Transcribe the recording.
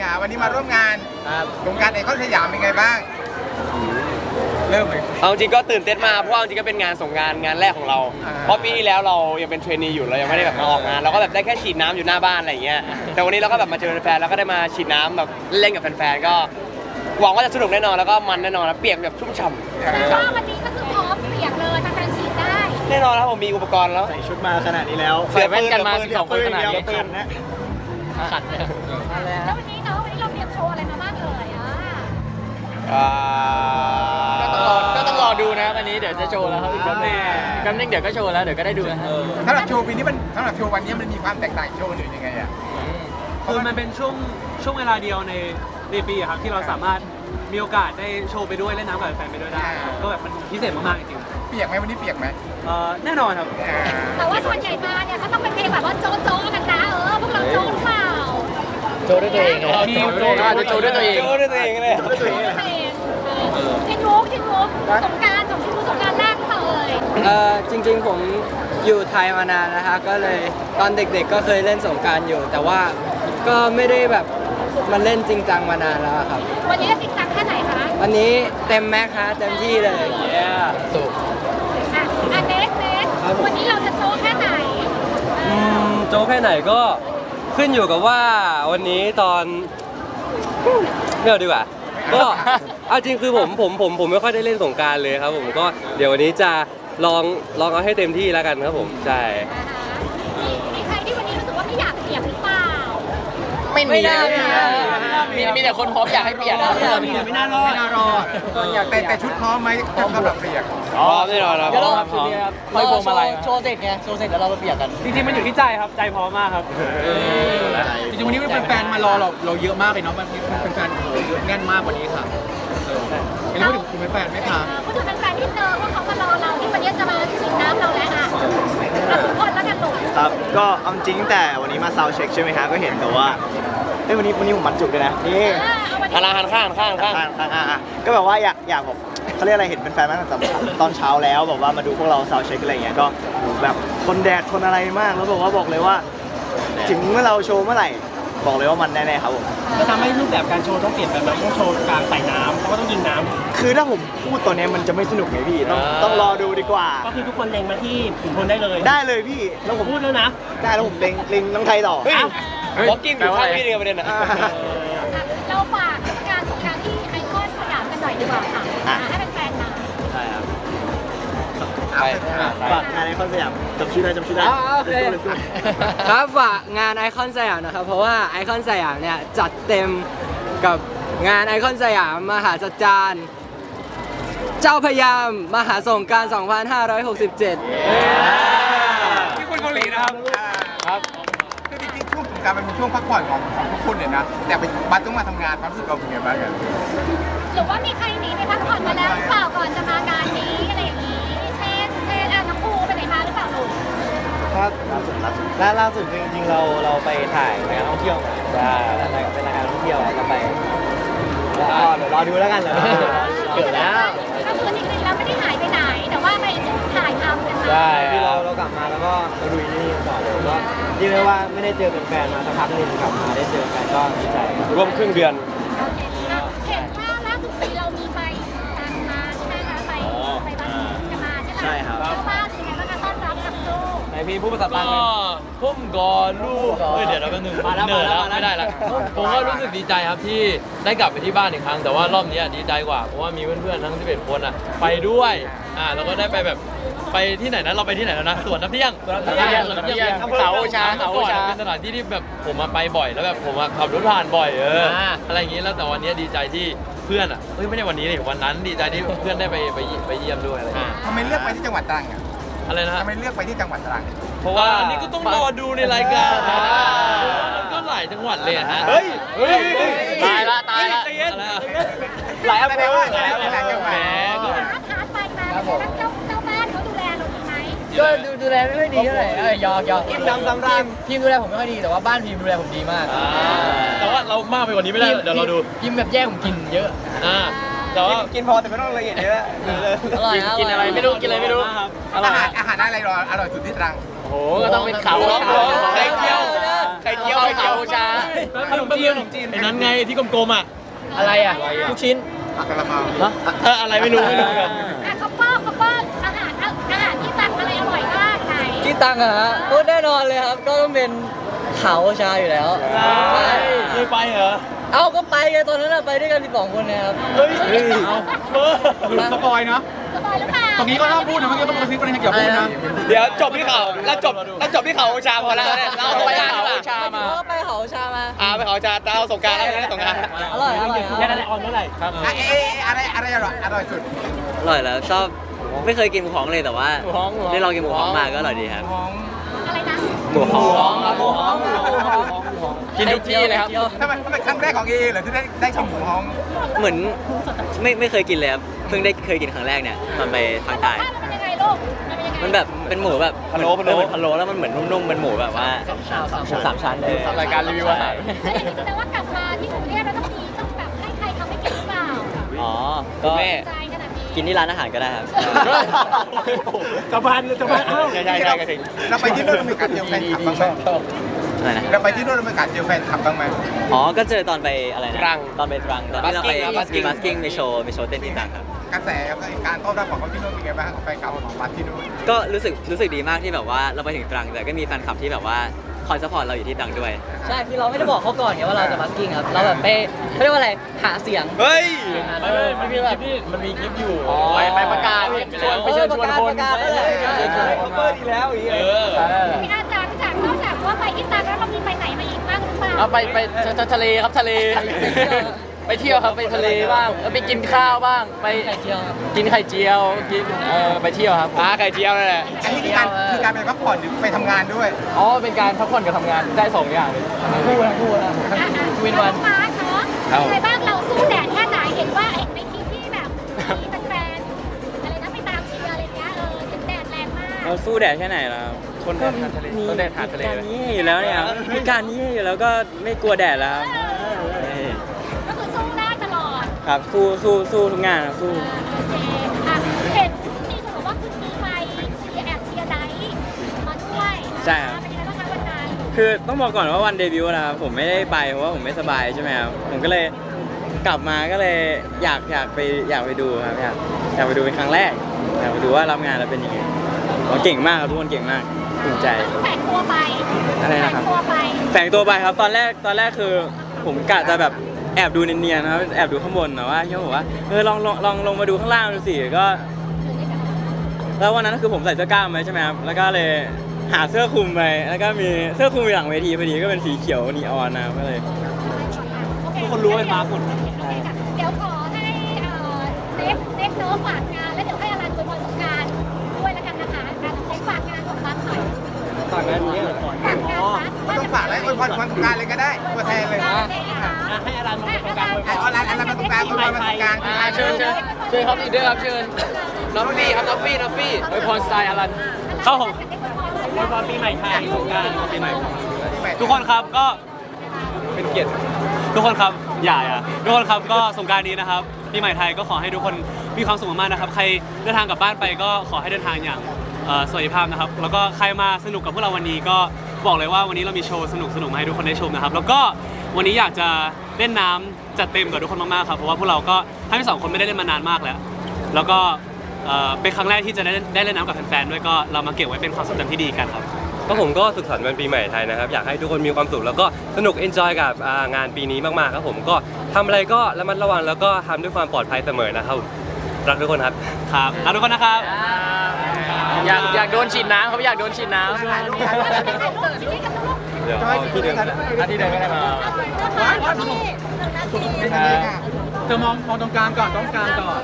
ไงวันนี้มาร่วมงานครับ โครงการไอคอนสยามเป็นไงบ้าง เริ่มเลย เอาจริงก็ตื่นเต้นมากเพราะว่าจริงก็เป็นงานส่งงานงานแรกของเรา อ่า เพราะปีที่แล้วเรายังเป็นเทรนนีอยู่เรายังไม่ได้แบบมาออกงานเราก็แบบได้แค่ฉีดน้ำอยู่หน้าบ้านอะไรอย่างเงี้ยแต่วันนี้เราก็แบบมาเจอแฟนๆแล้วก็ได้มาฉีดน้ำแบบเล่นกับแฟนๆก็หวังว่าจะสนุกแน่นอนแล้วก็มันแน่นอนแล้วเปียกแบบชุ่มฉ่แต่ว่าวันนี้ก็คือพร้อมเปียกเลยทางการฉีดได้ำแน่นอนแล้วผมมีอุปกรณ์แล้ว ใส่ชุดมาขนาดนี้แล้วใส่แว่นกันมาเดี๋ยว12คนขนาดนี้เดี๋ยวปืนนะขัดเนี่ยแล้ววันนี้เนาะ วันนี้เราเตรียมโชว์อะไรมาบ้างเอ่ยอะอ่าก็ต้องรอก็ต้องรอดูนะครับอันนี้เดี๋ยวจะโชว์แล้วครับอีกแป๊บนึงอีกแป๊บนึงเดี๋ยวก็โชว์แล้วเดี๋ยวก็ได้ดูนะครับสำหรับโชว์ปีนี้มันสำหรับโชว์วันนี้มันมีความแตกต่างจากโชว์อื่นยังไงอะคือมันเป็นช่วงช่วงเวลาเดียวในในปีอะครับที่เราสามารถมีโอกาสได้โชว์ไปด้วยเล่นน้ำกับแฟนไปด้วยได้ครับก็แบบมันพิเศษมากๆจริงเปียกไหมวันนี้เปียกไหมๆเอ่อแน่นอนครับอ่าแต่ว่าส่วนใหญ่มาเนี่ยเขาต้องเป็นเพลงแบบว่าโจ๊ะโจ๊ะกันนะเออพวกเราโจ๊ะหรือเปล่า โชว์ด้วยตัวเองไงทีมโชว์อาจจะโชว์ด้วยตัวเองโชว์ด้วยตัวเองเลยจ๊ะด้วยตัวเองเออทินมุกทินมุกสงการของทินมุกสงการแรกเปล่าเอ่ยเอ่อจริง ๆ ผมอยู่ไทยมานานนะคะก็เลยตอนเด็กๆก็เคยเล่นสงการอยู่ แต่ว่าก็ไม่ได้แบบมันเล่นจริงจังมานานแล้วครับ วันนี้จริงจังแค่ไหนคะวันนี้เต็มแม็กซ์ฮะเต็มที่เลยสุกอะอะเน็กเน็กวันนี้เราจะโจ๊ะแค่ไหนเออโจ๊กแค่ไหนก็ ขึ้นอยู่กับว่าวันนี้ตอนไม่เอาดีกว่า ก็เอาจริงคือผมผมผมผมไม่ค่อยได้เล่นสงกรารเลยครับ ผมก็เดี๋ยววันนี้จะลองลองเอาให้เต็มที่แล้วกันครับผมใช่อ่าฮะมีมีใครที่วันนี้รู้สึกว่าไม่อยากเปียกหรือเปล่า ไม่มีนะมี มีแต่คนพร้อมอยากให้เปลี่ยนนะไม่น่ารอดไม่น่ารอดแต่แต่ชุดพร้อมไหมสำหรับเปียกพร้อมแน่นอนครับเดี๋ยวเราคอยพวงมาลัยโชว์เสร็จไงโชว์เสร็จแล้วเราไปเปลี่ยนกัน จริงๆมันอยู่ที่ใจครับใจพร้อมมากครับจริงๆวันนี้เป็นแฟนๆมารอเราเราเยอะมากเลยเนาะมันเป็นแฟนๆโอ้โหเยอะแน่นมากกว่านี้ค่ะเห็นพูดถึงคุณแฟนๆไหมคะเออพูดถึงแฟนๆที่เจอว่าเขามารอเราที่วันนี้จะมาฉีดน้ำเราแล้วอะเอาทุกคนแล้วกันลูกครับก็เอาจริงตั้งแต่วันนี้มาซาวเช็คใช่ไหมคะก็เห็นแต่ว่า เอ้ยวันนี้วันนี้ผมมัดจุกเลยนะนี่เออเอาวันหันหนี้ลังหันข้างหันข้างหันข้างข้างข้างอะอะก็แบบว่าอยากอยากแบบเขาเรียกอะไรเห็นเป็นแฟนๆมาตั้งแต่ตอนเช้าแล้วแบบว่ามาดูพวกเราซาวเช็คอะไรอย่างเงี้ยก็แบบทนแดดทนอะไรมากแล้วบอกว่าบอกเลยว่า ถึงเมื่อเราโชว์เมื่อไหร่บอกเลยว่ามันแน่ๆครับผมจะทำให้รูปแบบการโชว์ต้องเปลี่ยนไปไหมต้องโชว์กลางใส่น้ำเพราะว่าต้องยิงน้คือถ้าผมพูดตอนนี้มันจะไม่สนุกไงพี่ต้องอ่าต้องรอดูดีกว่าำก็คือทุกคนเล็งมาที่ขุนพลได้เลย ได้เลยพี่แล้วผมพูดแล้วนะ ได้แล้วผมเล็งเล็งน้องไทยต่อ เฮ้ยเฮ้ยบล็อกกิ้งอยู่ข้างพี่เนี่ยประเด็นอะอ่าเราฝากเทศกาลสงกรารที่ไอคอนสยามกันหน่อยดีกว่าค่ะอะอะให้แฟนๆมา ใช่ครับไป ฝากงานในคอนสยามจำชื่อได้จำชื่อได้อ๋อโอเค Let's go, let's go ครับฝากงานไอคอนสยามนะครับ เพราะว่าไอคอนสยามเนี่ยจัดเต็มกับงานไอคอนสยามมหาจัดจารย์เจ้าพยามมหาสงกราร 2567 ที่คุณเกาหลีนะครับ กรารมันเป็นช่วงพักผ่อนของของทุกคนเลยนะ แต่ไปบัสต้องมาทำงานความรู้สึกเราเป็นไงบ้างอะหรือว่ามีใครหนีไปพักผ่อนมาแล้วหรือเปล่าก่อนจะมางานนี้อะไรอย่างนี้ เช่นเช่นอะน้องภูไปไหนมาหรือเปล่าลูกครับล่าสุดล่าสุดล่าล่าสุดจริงๆเราเราไปถ่ายรายการท่องเที่ยวมาใช่เป็นรายการท่องเที่ยวเราไปรอเดี๋ยวรอดูแล้วกันเหรอเกิดแล้วก็คือจริงๆแล้วไม่ได้หายไปไหน แต่ว่าไปถ่ายทำกันมาใช่คือเราเรากลับมาแล้วก็มาดูนี่ต่อ เลยก็เรียกได้ว่าไม่ได้เจอแฟนๆมาสักพักหนึงกลับมาได้เจอแฟนก็ดีใจครับร่วมครึ่งเดือนโอเคอะเห็นว่าล่าสุดปีเรามีไปกันมาใช่ไหมคะไปไปบ้านกันมาใช่ไหมใช่ครับเจ้าบ้านเป็นไงบ้างคะต้อนรับกับสู้ไหนพี่พูดภาษาตังก็เลยพุ่มก่อนลูกเฮ้ยเดี๋ยวเราแป๊บนึงมาแล้วเหนื่อยแล้วมาแล้วไม่ได้ละผมก็รู้สึกดีใจครับที่ได้กลับไปที่บ้านอีกครั้ง แต่ว่ารอบนี้ดีใจกว่าเพราะว่ามีเพื่อนๆทั้ง 11 คนอะไปด้วย อ่าแล้วก็ได้ไปแบบไปที่ไหนนะเราไปที่ไหนแล้วนะสวนน้ำเที่ยงสวนน้ำเที่ยงสวนน้ำเที่ยงสวนน้ำเที่ยงเขาโอชาเมื่อเขาโอก่อนชา เป็นสถานที่ที่แบบผมมาไปบ่อยแล้วแบบผมอะขับรถผ่านบ่อยเอออาอะไรอย่างงี้แล้วแต่วันนี้ดีใจที่เพื่อนอะเฮ้ยไม่ใช่วันนี้ดิวันนั้นดีใจที่เพื่อนได้ไปไปไปเยี่ยมด้วยอะไรอย่างเงี้ยทำไมเลือกไปที่จังหวัดตรังอะอะไรนะฮะ ทำไมเลือกไปที่จังหวัดตรัง เพราะว่าอันนี้ก็ต้องรอดูในรายการนะมันก็หลายจังหวัดเลยอะฮะเฮ้ยเฮ้ยเฮ้ย ตายละตายละ ใจเย็น หลายอำแสเภดงอว่าแสดงว่าหลายจังหวัดแหมก็อา ร์ตอาร์ตไปมาแล้วเจ้าเจ้าบ้านเขาดูแลเราดีไหมก็ดูดูแลไม่ค่อยดีเท่าไหร่เอ้ยยอกยอกอิ่มน้ำสำราญ พิมดูแลผมไม่ค่อยดีแต่ว่าบ้านพิมดูแลผมดีมากแต่ว่าเรามากไปกว่านี้ไม่ได้เดี๋ยวเราดูพิมแบบแย่งผมกินเยอะ อ่าแต่ว่ากินพอแต่ไม่ต้องละเอียดเยอะอร่อยกินอะไรไม่รู้กินอะไรไม่รู้อร่อาอยหารอาหารอะไรอร่อยอร่อยสุดที่ตรัง โอ้ก็ต้องเป็นเขาเขาไข่เจียวไข่เจียวไข่เจียวชาขนมจีนขนมจีนไอ้นั้นไงที่กลมๆอะอะไรอะลูกชิ้นผักกะละเมาเอออะไรไม่รู้ไม่รู้เหมือนกัน อะคัพเปอ ตังอะฮะโอ้แน่นอนเลยครับ ก็ต้องเป็นขาวชาอยู่แล้วเคยไปเหรอเอาก็ไปไงตอนนั้นอะไปด้วยกัน12คนนะครับ เฮ้ยเอาเบอร์หลุดสปอยเนาะสบายหรือเปล่าตรงนี้ก็ห้ามพูดนะเมื่อกี้ต้องกระซิบประเด็นเกี่ยวกับพูดนะเดี๋ยวจบที่เขาแล้วจบแล้วจบที่เขาชาพอแล้วเนี่ยเราไปเขาชามาไปเขาชามาอ่าไปเขาชาตาเอาสงการแล้วนะสงการอร่อยอร่อยครับแค่นั้นแหละออนเมื่อไหร่ครับอะเอ๊ะอะไรอะไรอร่อยอร่อยสุดอร่อยแล้วชอบ ไม่เคยกินหมูฮ้องเลยแต่ว่าหมูฮ้องหมูฮ้อง ได้ลองกินหมูฮ้องมาก็อร่อยดีครับของอะไรนะหมูฮ้องครับหมูฮ้องหมูฮ้องกินทุกที่เลยครับ ทำไมทำไมครั้งแรกของเอเหรอที่ได้ได้ชิมหมูฮ้องเหมือนไม่ไม่เคยกินเลยครับเพิ่งได้เคยกินครั้งแรกเนี่ยตอนไปทางใต้รสชาติมันเป็นยังไงลูกมันเป็นยังไงมันแบบเป็นหมูแบบพะโล้พะโล้เออพะโล้แล้วมันเหมือนนุ่มๆเป็นหมูแบบว่าหมูสามชั้นเลยรายการรีวิวอาหาร แล้วอย่างนี้แสดงว่ากลับมาที่กรุงเทพเราต้องมีต้องแบบให้ใครทำให้กินหรือเปล่าอ๋อก็แม่ใจขนาดนี้ กินที่ร้านอาหารก็ได้ครับ กระบาลกระบาลใช่ใช่ใช่กระทิงเราไปที่นู่นเรามีโอกาสเจอแฟนคลับบ้างไหมอะไรนะ เราไปที่นู่นเรามีโอกาสเจอแฟนคลับบ้างไหมอ๋อ ก็เจอตอนไปอะไรนะตรังตอนไปตรังตอนที่เราไป Busking ครับ Busking บัสกิ้งไปโชว์ไปโชว์เต้นที่ตรังครับ กระแสการต้อนรับของเขาที่นู่นเป็นไงบ้างของแฟนคลับของมาที่นู่น ก็รู้สึกรู้สึกดีมากที่แบบว่าเราไปถึงตรังแต่ก็มีแฟนคลับที่แบบว่าค อยซัพพอร์ตเราอยู่ที่ตรังด้วย ใช่คือเราไม่ได้บอกเขาก่อนไงว่าเราจะบัสกิ้งครับเราแบบไปเขาเรียกว่าอะไรหาเสียงเฮ้ยมันมีแบบมันมีคลิปอยู่ไปไปประกาศชวนไปเชิญชวนคน ประกาศประกาศเชิญชวนคนเปิดดีแล้วอีกเออ พี่อาจารย์จากนอกจากว่าไปที่ตรังแล้วเรามีไปไหนมาอีกบ้างหรือเปล่าเอาไปไปทะเลครับทะเล ไปเที่ยวครับไปทะเลบ้างไปกินข้าวบ้าง ไปไข่เจียวกินไข่เจียวกินเออไปเที่ยวครับอ่าไข่เจียวนั่นแหละอันนี้คือการคือการไปพักผ่อนหรือไปทำงานด้วย อ๋อเป็นการพักผ่อนกับทำงานได้สองอย่างเลยคู่นะคู่นะอะอะวินวันองมาร์คเนาะครับเป็นไงบ้างเราสู้แดดแค่ไหนเห็นว่าเห็นในคลิปที่แบบมีแฟนๆอะไรนะไปตามเชียร์อะไรเงี้ยเออเห็นแดดแรงมากเราสู้แดดแค่ไหนล่ะครับคนแดดหาดทะเลคนแดดหาดทะเลการเลย นี้ให้อยู่แล้วเนี่ยครับมีการนี้ให้อยู่แล้วก็ไม่กลัวแดดแล้วครับ ครับ สู้สู้สู้ทุกงานครับสู้โอเคอะเห็นมีคนบอกว่าคุณมีไปเชียร์แอบเชียร์ไดท์มาด้วยใช่ครับ เป็นยังไงบ้างคะวันนั้นคือต้องบอกก่อนว่าวันเดบิวต์นะครับผมไม่ได้ไปเพราะว่าผมไม่สบายใช่ไหมครับผมก็เลยกลับมาก็เลยอยากอยากไปอยากไปดูครับอยากอยากไปดูเป็นครั้งแรกอยากไปดูว่ารับงานแล้วเป็นยังไงผมว่าเก่งมากครับทุกคนเก่งมากภูมิใจ แฝงตัวไปอะไรนะครับ แฝงตัวไปแฝงตัวไปครับตอนแรกตอนแรกคือผมกะจะแบบ แอบดูเนียนๆนะครับแอบดูข้างบนนะว่าเขาบอกว่าเออลองลองลองลงมาดูข้างล่างดูสิก็ แล้ววันนั้นคือผมใส่เสื้อกล้ามไว้ใช่ไหมครับแล้วก็เลยหาเสื้อคลุมไปแล้วก็มีเสื้อคลุมอยู่หลังเวทีพอดีก็เป็นสีเขียวนีออนนะครับก็เลย ทุกคนรู้ว่าเป็นมาร์คหมด เดี๋ยวขอให้เอ่อเน็กเน็กเนอะฝากงานแล้วเดี๋ยวให้ กงานนี้เหรอฝากงานบัคไม่ต้องฝากอะไรอวยพรวันสงกรารเลยก็ได้ตัวแทนเลยให้อารันมาเป็นกลางไอ้ออนไลน์อะไรมาตรงกลางอวยพรวันสงกรารอ่าเชิญเชิญเชิญครับอีกด้วยครับเชิญน้องฟี่ครับน้องฟี่น้องฟี่ไอพรสไตล์อลันเข้าผมอวยพรปีใหม่ไทยสงกรารปีใหม่ทุกคนครับก็เป็นเกียรติ ทุกคนครับอย่าอย่าทุกคนครับก็สงกรารนี้นะครับปีใหม่ไทยก็ขอให้ทุกคนมีความสุขมากๆนะครับ ใครเดินทางกลับบ้านไปก็ขอให้เดินทางอย่าง เอ่อสวัสดิภาพนะครับ แล้วก็ใครมาสนุกกับพวกเราวันนี้ก็บอกเลยว่าวันนี้เรามีโชว์สนุกๆมาให้ทุกคนได้ชมนะครับ แล้วก็วันนี้อยากจะเล่นน้ำจัดเต็มกับทุกคนมากๆครับ เพราะว่าพวกเราก็ทั้งสองคนไม่ได้เล่นมานานมากแล้ว แล้วก็เอ่อเป็นครั้งแรกที่จะได้ได้เล่นน้ำกับแฟนๆด้วยก็เรามาเก็บไว้เป็นความทรงจำที่ดีกันครับ ก็ผมก็สุขสันต์วันปีใหม่ไทยนะครับ อยากให้ทุกคนมีความสุขแล้วก็สนุกเอนจอยกับอ่างานปีนี้มากๆครับผมก็ทำอะไรก็ระมัดระวังแล้วก็ทำด้วยความปลอดภัยเสมอนะครับรักทุกคนครับ ครับรักทุกคนนะครับ อยากอยากโดนฉีดน้ำเขาอยากโดนฉีดน้ำถ่ายรูปถ่ายรูปเดี๋ยวเอาที่เดิมอาที่เดินก็ได้มาเป็นอันนี้ค่ะเธอมองมองตรงกลางก่อนตรงกลางก่อน